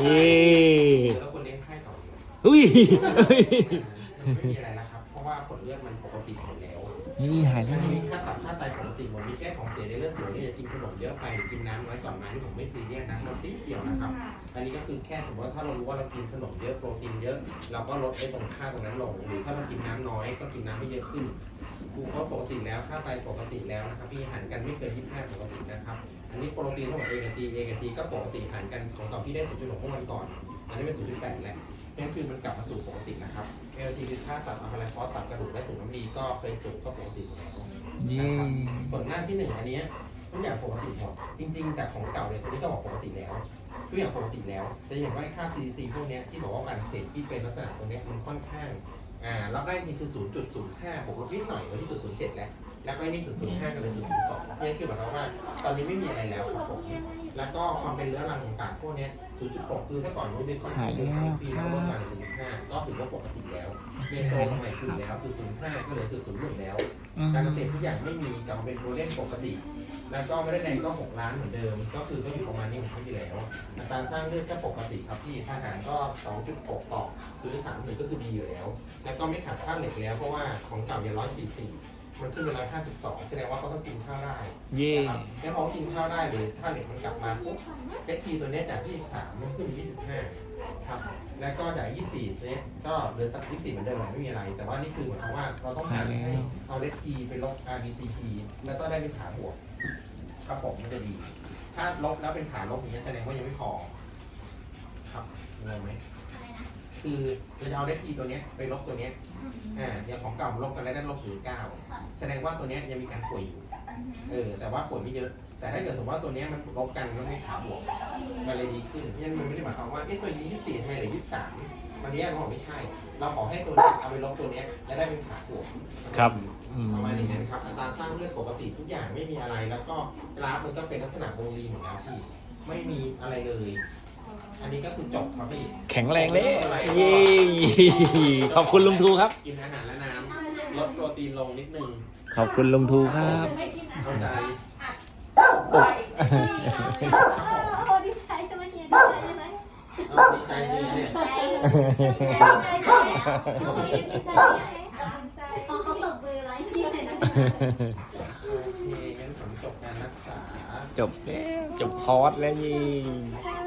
เย้แล้วคนเลี้ยงไข้ต่ออยู่อุ้ยอุ้ยไม่มีอะไรแล้วครับ เพราะว่าผลเลือดมันปกติหมดแล้วนี่หายแล้อัวนนี้ค่าตับค่าไตปกติหมดมีแค่ของเสียในเลือดสูงที่จะกินขนมเยอะไปหรือกินน้ำน้อยก่อนมาที่ผมไม่ซีเรียสนะลดนิดเดียวนะครับ อันนี้ก็คือแค่สมมติว่าถ้าเรารู้ว่าเรากินขนมเยอะโปรตีนเยอะ เราก็ลดไอ้ตรงค่าตรงนั้นลง หรือถ้าเรากินน้ำน้อยก็กินน้ำไม่เยอะขึ้นกูก็ปกติแล้วค่าไตปกติแล้วนะครับพี่หันกันไม่เกิน25ปกตินะค รับอันนี้โปรตีนทั้งหมด A กับ G A กับ G ก็ปกติหันกันของต่อพี่ได้ 0.6เมื่อวันก่อน อันนี้เป็น 0.8 แล้วนั่นคือมันกลับมาสู่ปกตินะครับ LT คือค่าตับอะมาลายฟอสตับกระดูกและสูงน้ำดีก็เคยสูงก็ปกติหมดแล้วเย้ส่วนหน้าที่หนึ่งอันเนี้ยทุกอย่างปกติหมดจริงๆจากของเก่าเนี่ยตัวนี้ก็บอกปกติแล้วทุกอย่างปกติแล้วแต่เห็นว่าไอ้ค่า CDC พวกเนี้ยที่บอกว่าการอักเสพที่เป็นลักษณะตรงเนี้ยมันค่อนข้าง อ่าแล้วก็จริงๆคือ 0.05บวกลบนิดหน่อยวันนี้จุด07แล้ว แล้วก็ไอ้นี่จุด05กันเลยจุด02นี่คือหมายความว่า ตอนนี้ไม่มีอะไรแล้วครับผม แล้วก็ความเป็นเรื้อรังต่างๆพวกเนี้ย0.6คือถ้าก่อนรู้เป็นค่อนข้างเยอะปีแล้วลดมาถึง5ก็ถือว่าปกติแล้วเมโซใหม่ขึ้นแล้วคือ05ก็เหลือจุด01แล้วอืมการเกษตรทุกอย่างไม่มีกลับมาเป็นโปรเล่นปกติ แล้วก็ไม่ได้แดงก็ 6 ล้านเหมือนเดิม ก็คือก็อยู่ประมาณนี้เหมือนครั้งที่แล้วอั ตราสร้างเลือดก็ปกติครับพี่ทหารก็ 2.6 ต่อ0.3หรือก็คือดีอยู่แล้ว แล้วก็ไม่ขาดค่าเหล็กแล้วเพราะว่าของเก่าอย่า144 มันขึ้นเป็น152 แสดงว่าเขาต้องกินข้าวได้เย่นะครับแค่พอกินข้าวได้หรือถ้าเหล็กมันกลับมาปุ๊บเอทีตัวเนี้ยจาก 23 มันขึ้นเป็น25 ครับ แล้วก็จาก 24ตัวเนี้ยก็เหลือสัก24เหมือนเดิมแหละไม่มีอะไร แต่ว่านี่คือหมายความว่าเราต้องการให้เอาเลสทีไปลบ RBCT แล้วก็ได้เป็นขาบวกครับผมมันจะดี ถ้าลบแล้วเป็นขาลบอย่างเงี้ยแสดงว่ายังไม่พอ ครับงงไหมคือเราจะเอาเลสทีตัวเนี้ยไปลบตัวเนี้ยอ่าอย่างของเก่ามันลบกันแล้วได้ลบศูนย์เก้าแสดงว่าตัวเนี้ยยังมีการป่วยอยู่ เออแต่ว่าป่วยไม่เยอะ แต่ถ้าเกิดสมมติว่าตัวเนี้ยมันลบกันมันไม่ขาบวกมันเลยดีขึ้นที่นั่นมันไม่ได้หมายความว่าเอ๊ะตัวนี้ยี่สิบสี่ทำไมเหลือยี่สิบสามวันนี้เราบอกไม่ใช่ เราขอให้ตัวนี้เอาไปลบตัวเนี้ยแล้วได้เป็นขาบวกครับอืมประมาณนี้นะครับอัตราสร้างเลือดปกติทุกอย่างไม่มีอะไร แล้วก็กราฟมันก็เป็นลักษณะวงรีเหมือนกันพี่ไม่มีอะไรเลย อันนี้ก็คือจบครับพี่แข็งแรงเลยเย่ขอบคุณลุงทูครับกินอาหารและน้ำ ลดโปรตีนลงนิดนึงขอบคุณลุงทูครับ เข้าใจโอ้ดีใจใช่ไหมเฮียดีใจใช่ไหมเอาดีใจเลยเนี่ยใจดีใจใจโอ้ยดีใจใจพอเขาตบมือไรเฮียเลยนะโอเคงั้นผมจบการรักษา จบแล้วจบคอร์สแล้วเย่ใช่